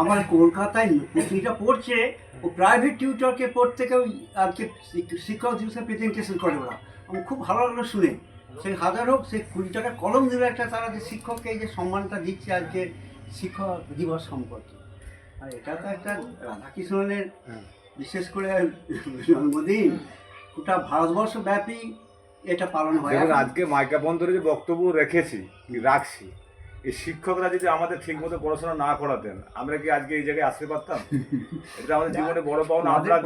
আমার কলকাতায় পুঁথিটা পড়ছে ও প্রাইভেট টিউটরকে পড়তে কেউ আর কি শিক্ষক দিবসে প্রেজেন্টেশন করে ওরা। আমার খুব ভালো লাগল শুনে। সেই হাজার হোক সেই কুড়ি টাকা কলম দিল একটা তারা যে শিক্ষককে এই যে সম্মানটা দিচ্ছে আজকে শিক্ষক দিবস সম্পর্কে। আর এটা তো একটা রাধাকৃষ্ণনের বিশেষ করে জন্মদিন। গোটা ভারতবর্ষ ব্যাপী এটা পালন হয়। আজকে মাইকা বন্ধরে যে বক্তব্য রেখেছি রাখছি এই শিক্ষকরা যদি আমাদের ঠিক মতো পড়াশোনা না করাতেন আমরা কি আজকে এই জায়গায় আসতে পারতাম? এটা আমাদের জীবনে বড় পাওনা আপনারা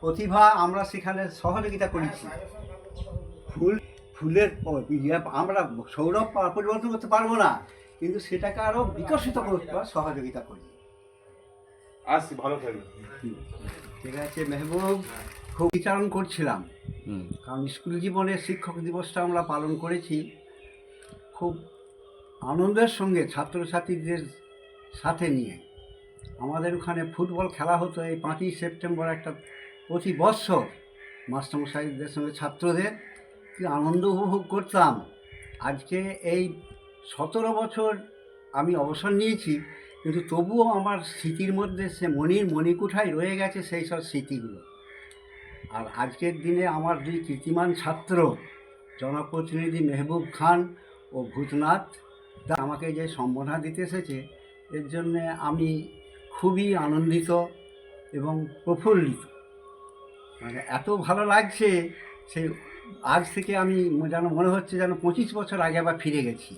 প্রতিভা আমরা সেখানে সহযোগিতা করেছি। ফুল ফুলের আমরা সৌরভ পরিবর্তন করতে পারব না কিন্তু সেটাকে আরও বিকশিত করতে সহযোগিতা করি। আসছি ভালো থাকবেন। ঠিক আছে মেহবুব খুব বিচারণ করছিলাম। কারণ স্কুল জীবনে শিক্ষক দিবসটা আমরা পালন করেছি। খুব আনন্দের সঙ্গে ছাত্রছাত্রীদের সাথে নিয়ে। আমাদের ওখানে ফুটবল খেলা হতো এই পাঁচই সেপ্টেম্বর একটা প্রতি বৎসর। মাস্টারমশাইদের সঙ্গে ছাত্রদের কি আনন্দ উপভোগ করতাম। আজকে এই সতেরো বছর আমি অবসর নিয়েছি, কিন্তু তবুও আমার স্মৃতির মধ্যে সে মনির মণিকুঠায় রয়ে গেছে সেই সব স্মৃতিগুলো। আর আজকের দিনে আমার দুই কীর্তিমান ছাত্র, জনপ্রতিনিধি মেহবুব খান ও ভূতনাথ দা আমাকে যে সম্বোধনা দিতে এসেছে, এর জন্যে আমি খুবই আনন্দিত এবং প্রফুল্লিত। মানে এত ভালো লাগছে সে, আজ থেকে আমি যেন মনে হচ্ছে যেন পঁচিশ বছর আগে আবার ফিরে গেছি।